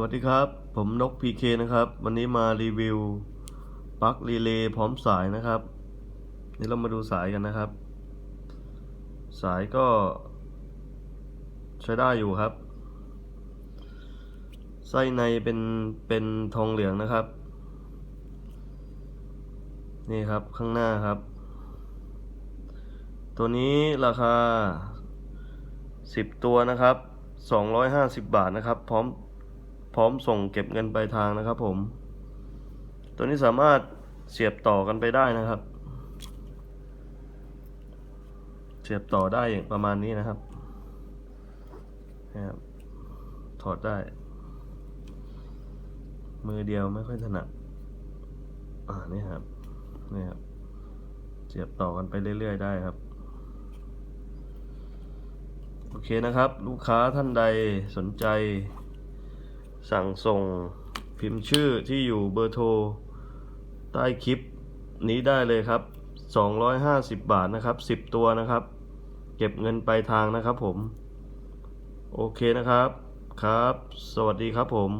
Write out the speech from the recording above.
วัสดีครับ ผมนก PK นะครับ วันนี้มารีวิวปลั๊กรีเลย์พร้อมสายนะครับ นี่เรามาดูสายกันนะครับ สายก็ ใช้ได้อยู่ครับ ไส้ในเป็นเป็นทองเหลืองนะครับ นี่ครับข้างหน้าครับ ตัวนี้ราคา 10 ตัวนะครับ 250 บาทนะครับ พร้อม พร้อมส่งเก็บเงินปลายทางนะครับผม ตัวนี้สามารถเสียบต่อกันไปได้นะครับ เสียบต่อได้ประมาณนี้นะครับนะครับ ถอดได้ มือเดียวไม่ค่อยถนัดอ่านี่ครับนี่ครับ เสียบต่อกันไปเรื่อย ๆ ได้ครับ โอเคนะครับ ลูกค้าท่านใดสนใจ สั่งส่งพิมพ์ชื่อที่อยู่เบอร์โทร ใต้คลิปนี้ได้เลยครับ 250 บาทนะครับ 10 ตัวนะครับ เก็บเงินปลายทางนะครับผม โอเคนะครับ ครับ สวัสดีครับผม